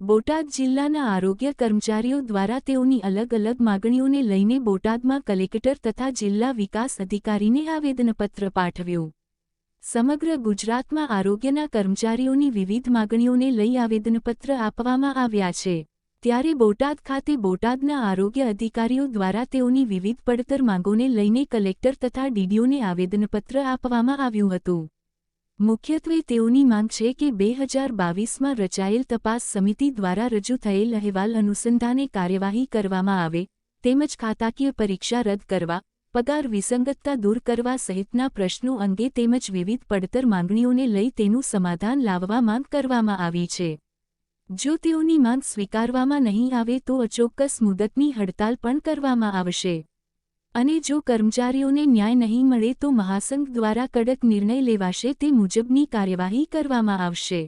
બોટાદ જિલ્લાના આરોગ્ય કર્મચારીઓ દ્વારા તેઓની અલગ અલગ માગણીઓને લઈને બોટાદમાં કલેક્ટર તથા જિલ્લા વિકાસ અધિકારીને આવેદનપત્ર પાઠવ્યું. સમગ્ર ગુજરાતમાં આરોગ્યના કર્મચારીઓની વિવિધ માગણીઓને લઈ આવેદનપત્ર આપવામાં આવ્યા છે. ત્યારે બોટાદ ખાતે બોટાદના આરોગ્ય અધિકારીઓ દ્વારા તેઓની વિવિધ પડતર માંગોને લઈને કલેક્ટર તથા ડીડીઓને આવેદનપત્ર આપવામાં આવ્યું હતું. મુખ્યત્વે તેઓની માંગ છે કે બે હજાર બાવીસમાં રચાયેલ તપાસ સમિતિ દ્વારા રજૂ થયેલ અહેવાલ અનુસંધાને કાર્યવાહી કરવામાં આવે, તેમજ ખાતાકીય પરીક્ષા રદ કરવા, પગાર વિસંગતતા દૂર કરવા સહિતના પ્રશ્નો અંગે તેમજ વિવિધ પડતર માંગણીઓને લઈ તેનું સમાધાન લાવવા માંગ કરવામાં આવી છે. જો તેઓની માંગ સ્વીકારવામાં નહીં આવે તો અચોક્કસ મુદતની હડતાલ પણ કરવામાં આવશે. અને જો કર્મચારીઓને ન્યાય નહીં મળે તો મહાસંઘ દ્વારા કડક નિર્ણય લેવાશે તે મુજબની કાર્યવાહી કરવામાં આવશે.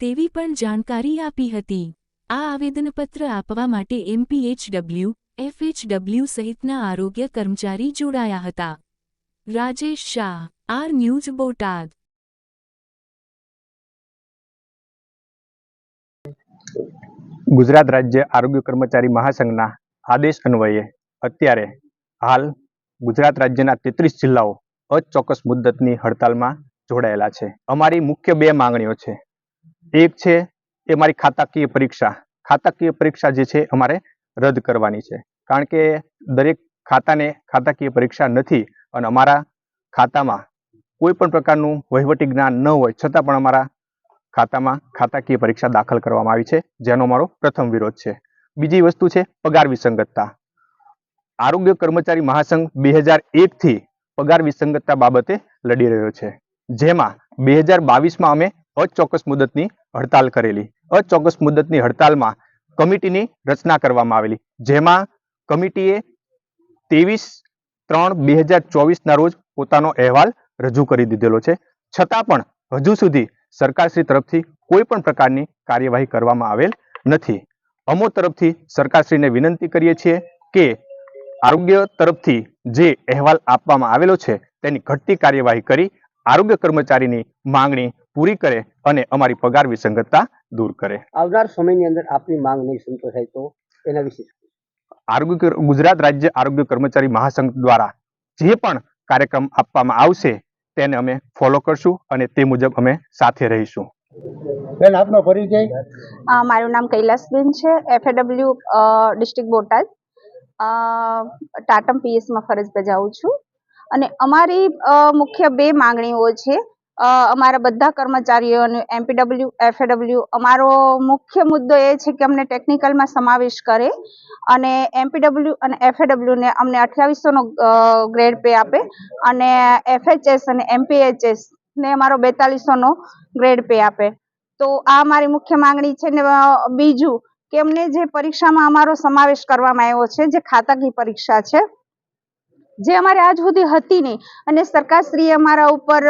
તેવી પણ જાણકારી આપી હતી. આ આવેદનપત્ર આપવા માટે એમપીએચડબલ્યુ એફએચડબલ્યુ સહિતના આરોગ્ય કર્મચારી જોડાયા હતા. Rajesh Shah, R news Botad. Gujarat રાજ્ય આરોગ્ય કર્મચારી મહાસંઘના આદેશ અન્વયે અત્યારે હાલ ગુજરાત રાજ્યના તેત્રીસ જિલ્લાઓ અચોક્કસ મુદ્દતની હડતાલમાં જોડાયેલા છે. અમારી મુખ્ય બે માંગણીઓ છે. એક છે એ મારી ખાતાકીય પરીક્ષા. ખાતાકીય પરીક્ષા જે છે અમારે રદ કરવાની છે. કારણ કે દરેક ખાતાને ખાતાકીય પરીક્ષા નથી અને અમારા ખાતામાં કોઈ પણ પ્રકારનું વહીવટી જ્ઞાન ન હોય છતાં પણ અમારા ખાતામાં ખાતાકીય પરીક્ષા દાખલ કરવામાં આવી છે. જેનો અમારો પ્રથમ વિરોધ છે. બીજી વસ્તુ છે પગાર વિસંગતતા. આરોગ્ય કર્મચારી મહાસંઘ બે હજાર એકથી પગાર વિસંગતતા બાબતે લડી રહ્યો છે. જેમાં બે હજાર બાવીસમાં અમે અચોક્કસ મુદતની હડતાલ કરેલી. અચોક્કસ મુદતની હડતાલમાં કમિટીની રચના કરવામાં આવેલી. જેમાં કમિટીએ ત્રેવીસ ત્રણ બે હજાર ચોવીસના રોજ પોતાનો અહેવાલ રજૂ કરી દીધેલો છે. છતાં પણ હજુ સુધી સરકારશ્રી તરફથી કોઈ પણ પ્રકારની કાર્યવાહી કરવામાં આવેલ નથી. અમો તરફથી સરકારશ્રીને વિનંતી કરીએ છીએ કે આરોગ્ય તરફથી જે અહેવાલ આપવામાં આવેલો છે તેની ઘટતી કાર્યવાહી કરી આરોગ્ય કર્મચારીની માંગણી પૂરી કરે અને અમારી પગાર વિસંગતતા દૂર કરે. આવનાર સમયની અંદર આપની માંગ નહીં સંતોષાય તો એના વિશે આરોગ્ય ગુજરાત રાજ્ય આરોગ્ય કર્મચારી મહાસંઘ દ્વારા જે પણ કાર્યક્રમ આપવામાં આવશે તેને અમે ફોલો કરશું અને તે મુજબ અમે સાથે રહીશું. બેન આપનો પરિચય? મારું નામ કૈલાસબેન છે એફએડબલ્યુ ડિસ્ટ્રિક્ટ બોટાદ. ટાટમ પીએસમાં ફરજ બજાવું છું. અને અમારી મુખ્ય બે માંગણીઓ છે. અમારા બધા કર્મચારીઓને એમપીડબલ્યુ, એફએડબલ્યુ, અમારો મુખ્ય મુદ્દો એ છે કે અમને ટેકનિકલમાં સમાવેશ કરે અને એમપીડબલ્યુ અને એફએડબલ્યુને અમને અઠ્યાવીસોનો ગ્રેડ પે આપે અને એફએચએસ અને એમપીએચએસ ને અમારો બેતાલીસોનો ગ્રેડ પે આપે. તો આ મારી મુખ્ય માંગણી છે ને બીજું કે અમને જે પરીક્ષામાં અમારો સમાવેશ કરવામાં આવ્યો છે, જે ખાતાકી પરીક્ષા છે, જે અમારે આજ સુધી હતી નહીં અને સરકારશ્રીએ અમારા ઉપર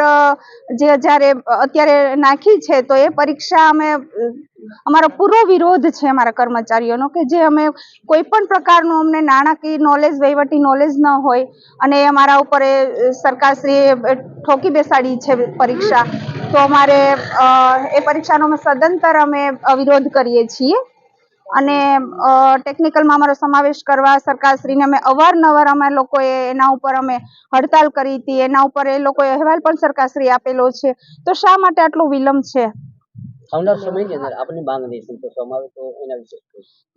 જે જ્યારે, અત્યારે નાખી છે, તો એ પરીક્ષા અમે, અમારો પૂરો વિરોધ છે અમારા કર્મચારીઓનો કે જે અમે કોઈ પણ પ્રકારનું અમને નાણાકીય નોલેજ વહીવટી નોલેજ ન હોય અને અમારા ઉપર એ સરકારશ્રીએ ઠોકી બેસાડી છે પરીક્ષા, તો અમારે એ પરીક્ષાનો અમે સદંતર અમે વિરોધ કરીએ છીએ. અને ટેકનિકલમાં અમારો સમાવેશ કરવા સરકારશ્રીને અમે અવારનવાર અમે લોકોએ એના ઉપર અમે હડતાલ કરી હતી. એના ઉપર એ લોકોએ અહેવાલ પણ સરકારશ્રી આપેલો છે. તો શા માટે આટલો વિલંબ છે? આવનાર સમયની અંદર આપની માંગ નહીં સંતોષવામાં આવે તો એના વિશે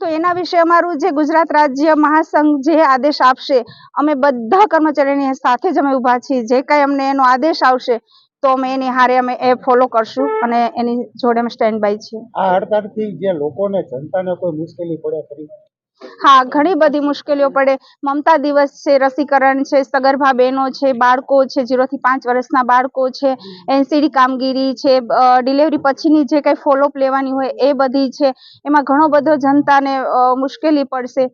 તો એના વિશે અમારું જે ગુજરાત રાજ્ય મહાસંઘ જે આદેશ આપશે અમે બધા કર્મચારીઓની સાથે જ અમે ઊભા છીએ. જે કાંઈ અમને એનો આદેશ આવશે તો અમે એની હારે અમે એ ફોલો કરશું અને એની જોડે અમે સ્ટેન્ડ બાય છીએ. આ હડતાલથી જે લોકોને જનતાને કોઈ મુશ્કેલી પડે ખરી? હા ઘણી બધી મુશ્કેલીઓ પડે. મમતા દિવસ છે રસીકરણ છે સગર્ભા બહેનો છે બાળકો છે થી પાંચ વર્ષના બાળકો છે એનસીડી કામગીરી છે ડિલિવરી પછીની જે કંઈ ફોલોઅપ લેવાની હોય એ બધી છે. એમાં ઘણો બધો જનતાને મુશ્કેલી પડશે.